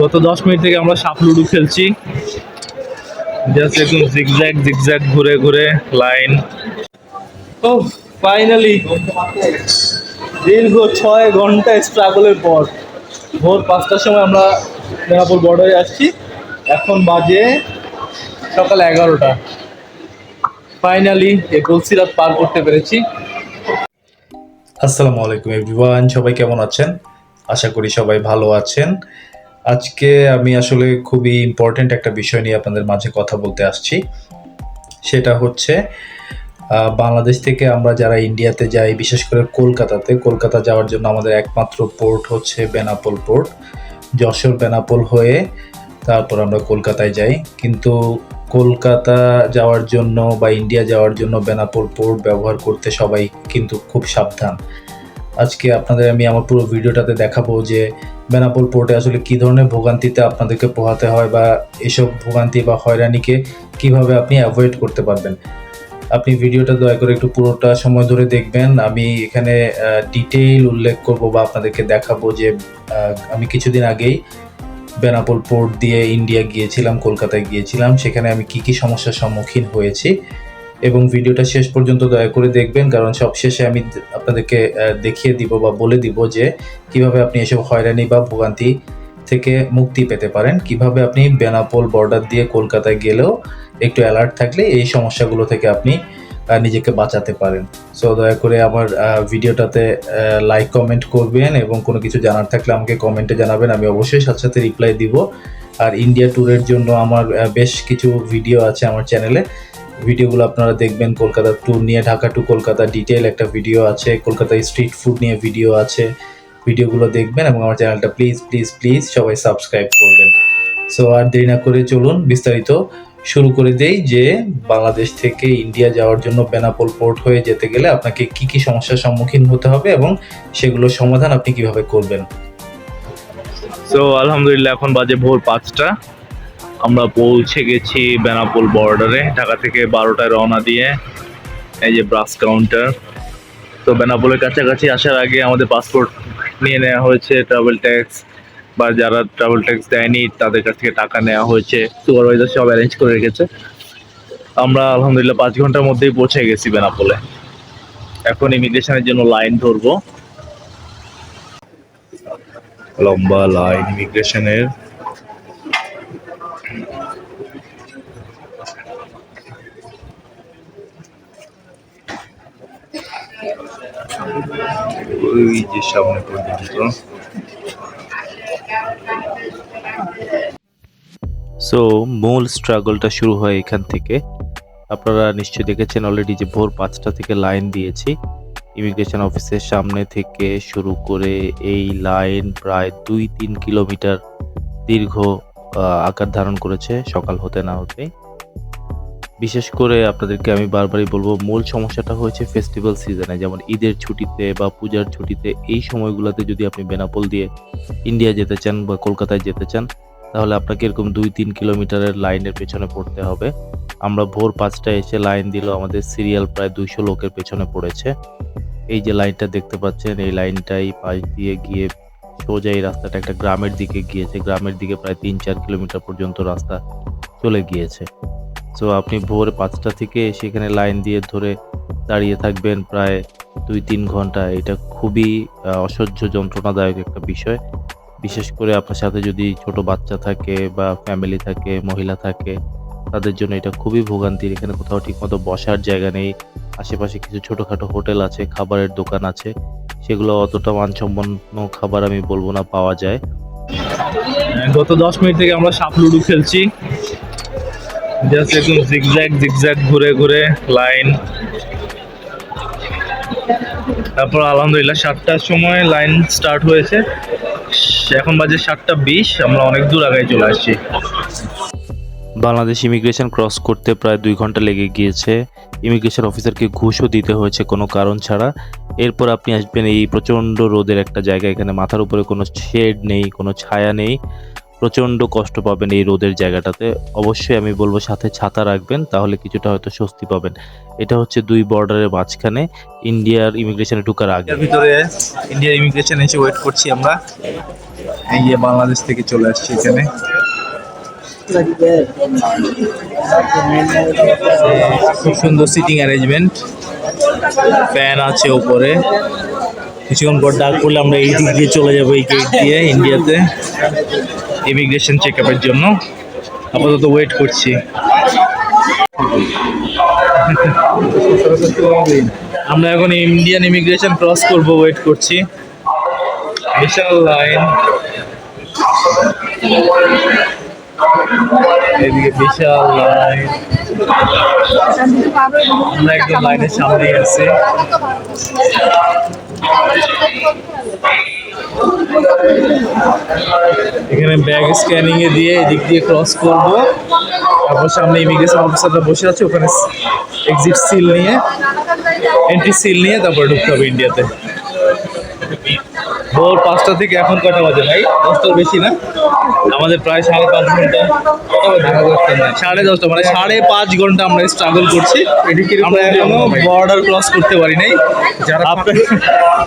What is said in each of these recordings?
গত দশ মিনিট থেকে আমরা সাপ লুডু খেলছি। জাস্ট একদম জিগজ্যাগ জিগজ্যাগ ঘুরে ঘুরে লাইন ও ফাইনালি দীর্ঘ ছয় ঘণ্টা স্ট্রাগলের পর ভোর পাঁচটার সময় আমরা বেনাপুর বর্ডারে আসছি। এখন বাজে সকাল এগারোটা। ফাইনালি এই গলসিরাত পার করতে পেরেছি। আসসালামু আলাইকুম এভরিওয়ান সবাই কেমন আছেন? আশা করি সবাই ভালো আছেন। আজকে আমি আসলে খুবই ইম্পর্ট্যান্ট একটা বিষয় নিয়ে আপনাদের মাঝে কথা বলতে আসছি। সেটা হচ্ছে বাংলাদেশ থেকে আমরা যারা ইন্ডিয়াতে যাই, বিশেষ করে কলকাতাতে, কলকাতা যাওয়ার জন্য আমাদের একমাত্র পোর্ট হচ্ছে বেনাপোল পোর্ট যশোর, বেনাপোল হয়ে তারপর আমরা কলকাতায় যাই। কিন্তু কলকাতা যাওয়ার জন্য বা ইন্ডিয়া যাওয়ার জন্য বেনাপোল পোর্ট ব্যবহার করতে সবাই কিন্তু খুব সাবধান। আজকে আপনাদের আমি আমার পুরো ভিডিওটাতে দেখাবো যে বেনাপোল পোর্টে আসলে কী ধরনের ভোগান্তিতে আপনাদেরকে পোহাতে হয় বা এসব ভোগান্তি বা হয়রানিকে কীভাবে আপনি অ্যাভয়েড করতে পারবেন। আপনি ভিডিওটা দয়া করে একটু পুরোটা সময় ধরে দেখবেন। আমি এখানে ডিটেইল উল্লেখ করব বা আপনাদেরকে দেখাবো যে আমি কিছুদিন আগেই বেনাপোল পোর্ট দিয়ে ইন্ডিয়া গিয়েছিলাম, কলকাতায় গিয়েছিলাম। সেখানে আমি কি কি সমস্যার সম্মুখীন হয়েছি। এবং ভিডিওটা শেষ পর্যন্ত দয়া করে দেখবেন, কারণ সবশেষে আমি আপনাদেরকে দেখিয়ে দিব বা বলে দিব যে কীভাবে আপনি এসব হয়রানি বা ভোগান্তি থেকে মুক্তি পেতে পারেন। কীভাবে আপনি বেনাপোল বর্ডার দিয়ে কলকাতায় গেলেও একটু অ্যালার্ট থাকলে এই সমস্যাগুলো থেকে আপনি নিজেকে বাঁচাতে পারেন। সো দয়া করে আমার ভিডিওটাতে লাইক কমেন্ট করবেন এবং কোনো কিছু জানার থাকলে আমাকে কমেন্টে জানাবেন, আমি অবশ্যই সাথে সাথে রিপ্লাই দিব। আর ইন্ডিয়া ট্যুরের জন্য আমার বেশ কিছু ভিডিও আছে আমার চ্যানেলে ভিডিওগুলো আপনারা দেখবেন, কলকাতা ট্যুর নিয়ে, ঢাকা টু কলকাতা ডিটেল একটা ভিডিও আছে, কলকাতা স্ট্রিট ফুড নিয়ে ভিডিও আছে। ভিডিওগুলো দেখবেন এবং আমার চ্যানেলটা প্লিজ প্লিজ প্লিজ সবাই সাবস্ক্রাইব করবেন। সো আর দেরি না করে চলুন, বিস্তারিত শুরু করে দেই যে বাংলাদেশ থেকে ইন্ডিয়া যাওয়ার জন্য বেনাপোল পোর্ট হয়ে যেতে গেলে আপনাকে কি কি সমস্যার সম্মুখীন হতে হবে এবং সেগুলোর সমাধান আপনি কীভাবে করবেন? সো আলহামদুলিল্লাহ, এখন বাজে ভোর পাঁচটা। আমরা পৌঁছে গেছি বেনাপোল বর্ডারে ঢাকা থেকে বারোটায় রওনা দিয়ে এই যে ব্রাস কাউন্টার তো বেনাপোলের কাছাকাছি আসার আগে আমাদের পাসপোর্ট নিয়ে নেওয়া হয়েছে ট্রাভেল ট্যাক্স বা যারা ট্রাভেল ট্যাক্স দেয়নি তাদের কাছ থেকে টাকা নেওয়া হয়েছে। সুপারভাইজার সব অ্যারেঞ্জ করে রেখেছে। আমরা আলহামদুলিল্লাহ পাঁচ ঘণ্টার মধ্যেই পৌঁছে গেছি বেনাপোলে। এখন ইমিগ্রেশনের জন্য লাইন ধরবো। লম্বা লাইন ইমিগ্রেশনের ওই যে সামনে পর্যন্ত সো মূল স্ট্রাগলটা শুরু হয় এখান থেকে। আপনারা নিশ্চয়ই দেখেছেন অলরেডি যে ভোর পাঁচটা থেকে লাইন দিয়েছি। ইমিগ্রেশন অফিসের সামনে থেকে শুরু করে এই লাইন প্রায় দুই তিন কিলোমিটার দীর্ঘ আকার ধারণ করেছে, সকাল হতে না হতে বিশেষ করে আপনাদেরকে আমি বারবারই বলব, মূল সমস্যাটা হয়েছে ফেস্টিভ্যাল সিজনে যেমন ঈদের ছুটিতে বা পূজার ছুটিতে এই সময়গুলোতে যদি আপনি বেনাপোল দিয়ে ইন্ডিয়া যেতে চান বা কলকাতায় যেতে চান, তাহলে আপনাকে এরকম দুই তিন কিলোমিটারের লাইনের পেছনে পড়তে হবে। আমরা ভোর পাঁচটায় এসে লাইন দিল আমাদের সিরিয়াল প্রায় দুইশো লোকের পেছনে পড়েছে। এই যে লাইনটা দেখতে পাচ্ছেন, এই লাইনটাই পাশ দিয়ে গিয়ে সোজা এই রাস্তাটা একটা গ্রামের দিকে গিয়েছে। গ্রামের দিকে প্রায় তিন চার কিলোমিটার পর্যন্ত রাস্তা চলে গিয়েছে। সো আপনি ভোর পাঁচটা থেকে সেখানে লাইন দিয়ে ধরে দাঁড়িয়ে থাকবেন প্রায় দুই তিন ঘণ্টা। এটা খুবই অসহ্য যন্ত্রণাদায়ক একটা বিষয়। বিশেষ করে আপনার সাথে যদি ছোট বাচ্চা থাকে বা ফ্যামিলি থাকে, মহিলা থাকে, তাদের জন্য এটা খুবই ভোগান্তির। এখানে কোথাও ঠিকমতো বসার জায়গা নেই। আশেপাশে কিছু ছোটোখাটো হোটেল আছে, খাবারের দোকান আছে। সেগুলো অতটা মানসম্পন্ন খাবার আমি বলব না পাওয়া যায়। গত দশ মিনিট থেকে আমরা সাপ লুডু খেলছি। জাস্ট একদম জিগজ্যাগ জিগজ্যাগ ঘুরে ঘুরে লাইন তারপর আলহামদুলিল্লাহ সাতটার সময় লাইন স্টার্ট হয়েছে। এখন বাজে সাতটা বিশ, আমরা অনেক দূর আগায় চলে আসছি। বাংলাদেশ ইমিগ্রেশন ক্রস করতে প্রায় দুই ঘণ্টা লেগে গিয়েছে। ইমিগ্রেশন অফিসারকে ঘুষও দিতে হয়েছে কোনো কারণ ছাড়া। এরপর আপনি আসবেন এই প্রচণ্ড রোদের একটা জায়গা, এখানে মাথার উপরে কোনো শেড নেই, কোনো ছায়া নেই। প্রচণ্ড কষ্ট পাবেন এই রোদের জায়গাটাতে। অবশ্যই আমি বলব সাথে ছাতা রাখবেন, তাহলে কিছুটা হয়তো স্বস্তি পাবেন। এটা হচ্ছে দুই বর্ডারের মাঝখানে, ইন্ডিয়ার ইমিগ্রেশনে ঢুকার আগে। ভিতরে ইন্ডিয়ার ইমিগ্রেশন এসে ওয়েট করছি আমরা। এই যে বাংলাদেশ থেকে চলে আসছি এখানে। খুব সুন্দর সিটিং অ্যারেঞ্জমেন্ট ফ্যান আছে উপরে। কিছুক্ষণ পর ডাক করলে আমরা এই দিক দিয়ে চলে যাব, এই গেট দিয়ে ইন্ডিয়াতে ইমিগ্রেশন চেক আপের জন্য। আপাতত ওয়েট করছি। আমরা এখন ইন্ডিয়ান ইমিগ্রেশন ক্রস করব ওয়েট করছি। বিশাল লাইন এদিকে বিশাল লাইন আমরা একদম লাইনের সামনেই আছি। এখানে ব্যাগ স্ক্যানিং এ দিয়ে এদিক দিয়ে ক্রস করব। তারপর সামনে ইমিগ্রেশন অফিসাররা বসে আছে, ওখানে এক্সিট সিল নিয়ে এন্ট্রি সিল নিয়ে তারপর ঢুকতে হবে ইন্ডিয়াতে ভোর পাঁচটা থেকে এখন কটা বাজে ভাই? দশটার বেশি না? আমাদের প্রায় সাড়ে পাঁচ ঘণ্টা সাড়ে দশটা মানে সাড়ে পাঁচ ঘণ্টা আমরা স্ট্রাগল করছি। আমরা এখনও বর্ডার ক্রস করতে পারি নাই। যারা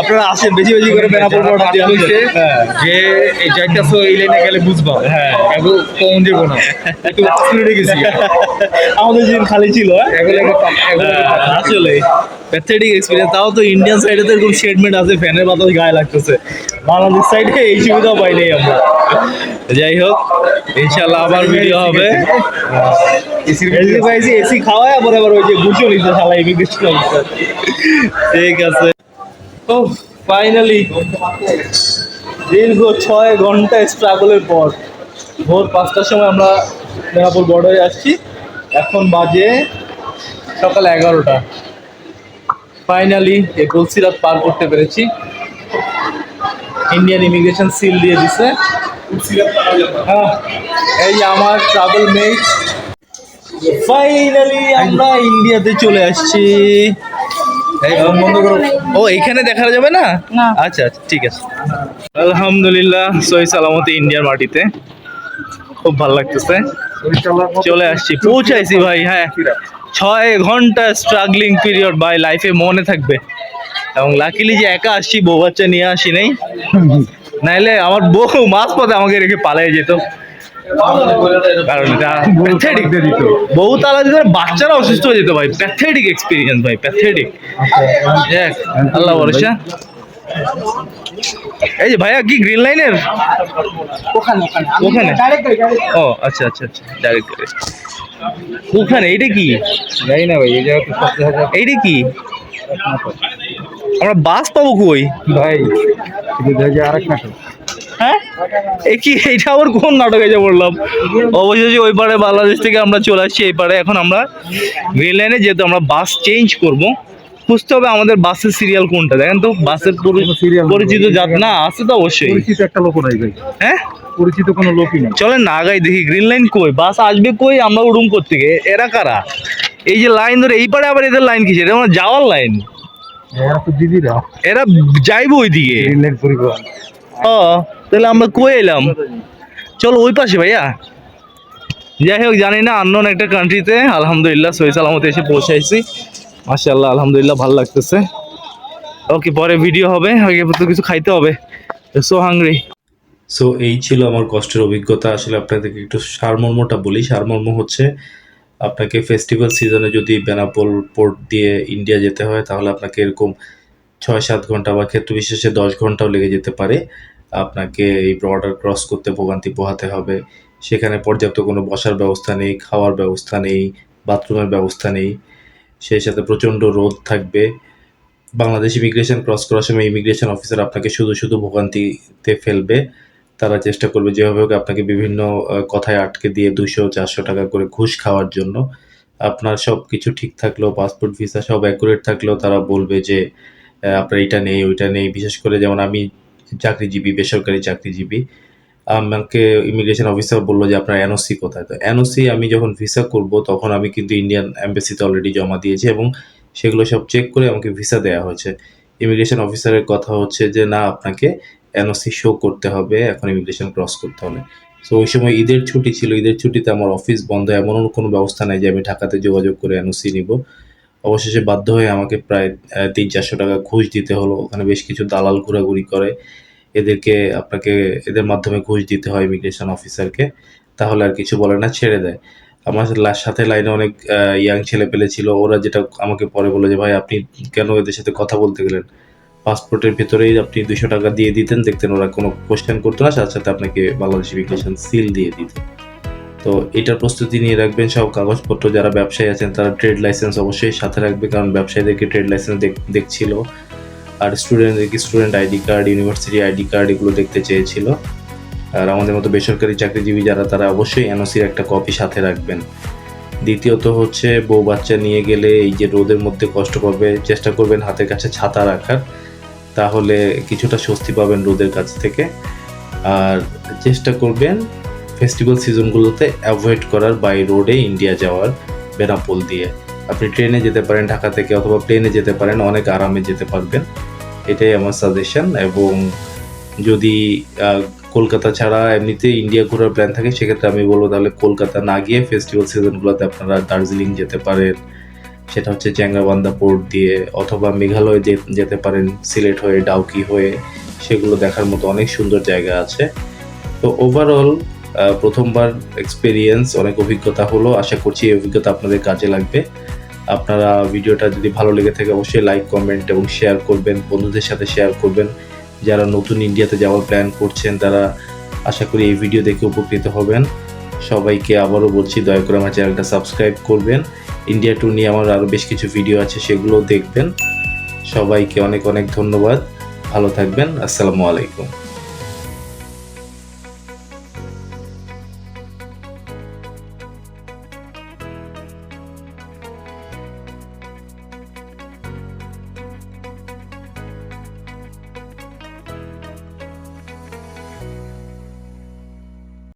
আপনারা আসেন বেশি বেশি করে বেনাপুর বর্ডার যে এই যাইতেছো এই লাইনে গেলে বুঝবা। হ্যাঁ। এগো কম না। একটু গেছি। আমাদের দিন খালি ছিল হ্যাঁ? হ্যাঁ, আসলে প্যাথেটিক এক্সপিরিয়েন্স তাও তো ইন্ডিয়ান সাইডে তো এরকম শেডমেন্ট আছে ফ্যানের বাতাস গায়ে লাগতেছে। বাংলাদেশ সাইডে এই সুবিধা পাই নাই আমরা। যাই হোক ইনশাল্লাহ আবার ভিডিও হবে। এসি খাওয়ায়, আবার আবার ওই যে গুছো নিতে শালা ইমিগ্রেশন ঠিক আছে। ও ফাইনালি দীর্ঘ ছয় ঘণ্টা স্ট্রাগলের পর, ভোর পাঁচটার সময় আমরা মেনাপুর বর্ডারে আসছি। এখন বাজে সকাল এগারোটা। ফাইনালি এই তুলসিরাত পার করতে পেরেছি। ইন্ডিয়ান ইমিগ্রেশন সিল দিয়ে দিছে। এই আমার ট্রাভেল মেট ফাইনালি আমরা ইন্ডিয়াতে চলে আসছি। ও এখানে দেখা যাবে না? আচ্ছা আচ্ছা ঠিক আছে। আলহামদুলিল্লাহ সহি সালামতি ইন্ডিয়ার মাটিতে। খুব ভালো লাগতেছে। চলে আসছি। পৌঁছাইছি ভাই হ্যাঁ। ছয় ঘণ্টা স্ট্রাগলিং পিরিয়ড ভাই লাইফে মনে থাকবে। এবং লাকিলি যে একা আসছি বউ বাচ্চা নিয়ে আসি নাই। নাইলে আমার বউ মাছ পথে আমাকে রেখে পালিয়ে যেত। কারণ এটা প্যাথেটিক বউ তালা দিত বাচ্চারা অসুস্থ হয়ে যেত ভাই। প্যাথেটিক এক্সপিরিয়েন্স ভাই প্যাথেটিক আল্লাহ এই যে ভাইয়া কি গ্রিন লাইনের ওখানে ও আচ্ছা আচ্ছা আচ্ছা ডাইরেক্ট ওখানে এইটা কি? যাই না ভাই এই জায়গা এইটা কি? আমরা বাস পাবো কই? ভাই আরেক নাটক। হ্যাঁ? এ কি এইটা আবার কোন নাটকে যে বললাম? অবশেষে ওই পারে বাংলাদেশ থেকে আমরা চলে আসছি এই পারে এখন আমরা গ্রিন লাইনে যেহেতু আমরা বাস চেঞ্জ করব খুঁজতে হবে আমাদের বাসের সিরিয়াল কোনটা। দেখেন তো বাসের পরি- পরিচিত যাত না আছে তো অবশ্যই। পরিচিত একটা লোক নাই ভাই। হ্যাঁ? পরিচিত কোনো লোকই নাই। চলেন না আগাই দেখি গ্রিন লাইন কই? বাস আসবে কই? আমরা উড়ুম করতে এরা কারা? এই যে লাইন ধরে এই পারে আবার এদের লাইন কিসে এটা যাওয়ার লাইন। এরা তো দিদিরা। এরা যাইবো ওইদিকে। ও তাহলে আমরা কই এলাম? চলো ওই পাশে ভাইয়া। যাই হোক জানি না আননোন একটা কান্ট্রিতে আলহামদুলিল্লাহ সহি সালামতে এসে পৌঁছাইছি। মাশাআল্লাহ আলহামদুলিল্লাহ ভালো লাগতেছে। ওকে পরে ভিডিও হবে। আগে তো কিছু খাইতে হবে। সো হাংরি সো এই ছিল আমার কষ্টের অভিজ্ঞতা। আসলে আপনাদেরকে একটু সারমর্মটা বলি। সারমর্ম হচ্ছে আপনাকে ফেস্টিভ্যাল সিজনে যদি বেনাপোল পোর্ট দিয়ে ইন্ডিয়া যেতে হয়, তাহলে আপনাকে এরকম ছয় সাত ঘণ্টা বা ক্ষেত্র বিশেষে দশ ঘন্টাও লেগে যেতে পারে। আপনাকে এই বর্ডার ক্রস করতে ভোগান্তি পোহাতে হবে। সেখানে পর্যাপ্ত কোনো বসার ব্যবস্থা নেই, খাওয়ার ব্যবস্থা নেই, বাথরুমের ব্যবস্থা নেই। সেই সাথে প্রচণ্ড রোদ থাকবে। বাংলাদেশ ইমিগ্রেশন ক্রস করার সময় ইমিগ্রেশন অফিসার আপনাকে শুধু শুধু ভোগান্তিতে ফেলবে। তারা চেষ্টা করবে যেভাবে হোক আপনাকে বিভিন্ন কথায় আটকে দিয়ে দুশো চারশো টাকা করে ঘুষ খাওয়ার জন্য। আপনার সব কিছু ঠিক থাকলেও, পাসপোর্ট ভিসা সব অ্যাকুরেট থাকলেও তারা বলবে যে আপনার এটা নেই, ওইটা নেই। বিশেষ করে যেমন আমি চাকরিজীবী, বেসরকারি চাকরিজীবী, আমাকে ইমিগ্রেশন অফিসার বলল যে, আপনার এনওসি কোথায়? তো এনওসি আমি যখন ভিসা করব, তখন আমি কিন্তু ইন্ডিয়ান অ্যাম্বাসিতে অলরেডি জমা দিয়েছি এবং সেগুলো সব চেক করে আমাকে ভিসা দেওয়া হয়েছে। ইমিগ্রেশন অফিসারের কথা হচ্ছে যে, না, আপনাকে এনওসি শো করতে হবে, এখন ইমিগ্রেশন ক্রস করতে হবে। সো ওই সময় ঈদের ছুটি ছিল, ঈদের ছুটিতে আমার অফিস বন্ধ এমন কোনো ব্যবস্থা নাই যে আমি ঢাকাতে যোগাযোগ করে এনওসি নিব। অবশেষে বাধ্য হয়ে আমাকে প্রায় তিন চারশো টাকা ঘুষ দিতে হলো, ওখানে বেশ কিছু দালাল ঘোরাঘুরি করে। এদেরকে, আপনাকে, এদের মাধ্যমে ঘুষ দিতে হয় ইমিগ্রেশন অফিসারকে তাহলে আর কিছু বলে না, ছেড়ে দেয়। আমার সাথে লাইনে অনেক ইয়াং ছেলে পেলে ছিল, ওরা যেটা আমাকে পরে বলে যে, ভাই, আপনি কেন এদের সাথে কথা বলতে গেলেন? পাসপোর্টের ভিতরেই আপনি দুশো টাকা দিয়ে দিতেন, দেখতেন ওরা কোনো কোয়েশ্চেন করতো না, সাথে সাথে আপনাকে বাংলাদেশ ইমিগ্রেশন সিল দিয়ে দিত। তো এটার প্রস্তুতি নিয়ে রাখবেন সব কাগজপত্র, যারা ব্যবসায়ী আছেন তারা ট্রেড লাইসেন্স অবশ্যই সাথে রাখবে, কারণ ব্যবসায়ীদেরকে ট্রেড লাইসেন্স দেখছিল। আর স্টুডেন্টদেরকে student ID card university ID card এগুলো দেখতে চেয়েছিল। আর আমাদের মতো বেসরকারি চাকরিজীবী যারা, তারা অবশ্যই এনওসির একটা কপি সাথে রাখবেন। দ্বিতীয়ত হচ্ছে, বউ বাচ্চা নিয়ে গেলে এই যে রোদের মধ্যে কষ্ট পাবে, চেষ্টা করবেন হাতের কাছে ছাতা রাখার। তাহলে কিছুটা স্বস্তি পাবেন রোদের কাছ থেকে। আর চেষ্টা করবেন ফেস্টিভ্যাল সিজনগুলোতে অ্যাভয়েড করার বাই রোডে ইন্ডিয়া যাওয়ার বেনাপোল দিয়ে। আপনি ট্রেনে যেতে পারেন ঢাকা থেকে অথবা প্লেনে যেতে পারেন, অনেক আরামে যেতে পারবেন। এটাই আমার সাজেশন এবং যদি কলকাতা ছাড়া এমনিতে ইন্ডিয়া ঘোরার প্ল্যান থাকে, সেক্ষেত্রে আমি বলব তাহলে কলকাতা না গিয়ে ফেস্টিভ্যাল সিজনগুলোতে আপনারা দার্জিলিং যেতে পারেন সেটা হচ্ছে চ্যাংরাবান্ধা পোর্ট দিয়ে অথবা মেঘালয় যেতে পারেন, সিলেট হয়ে, ডাউকি হয়ে, সেগুলো দেখার মতো অনেক সুন্দর জায়গা আছে। তো ওভারঅল প্রথমবার এক্সপিরিয়েন্স অনেক অভিজ্ঞতা হলো। আশা করছি এই অভিজ্ঞতা আপনাদের কাজে লাগবে। আপনারা ভিডিওটা যদি ভালো লেগে থাকে, অবশ্যই লাইক কমেন্ট এবং শেয়ার করবেন, বন্ধুদের সাথে শেয়ার করবেন। যারা নতুন ইন্ডিয়াতে যাওয়ার প্ল্যান করছেন, তারা আশা করি এই ভিডিও দেখে উপকৃত হবেন। সবাইকে আবারও বলছি, দয়া করে আমার চ্যানেলটা সাবস্ক্রাইব করবেন। ইন্ডিয়া ট্যুর নিয়ে আমার আরও বেশ কিছু ভিডিও আছে, সেগুলোও দেখবেন। সবাইকে অনেক অনেক ধন্যবাদ। ভালো থাকবেন। আসসালামু আলাইকুম।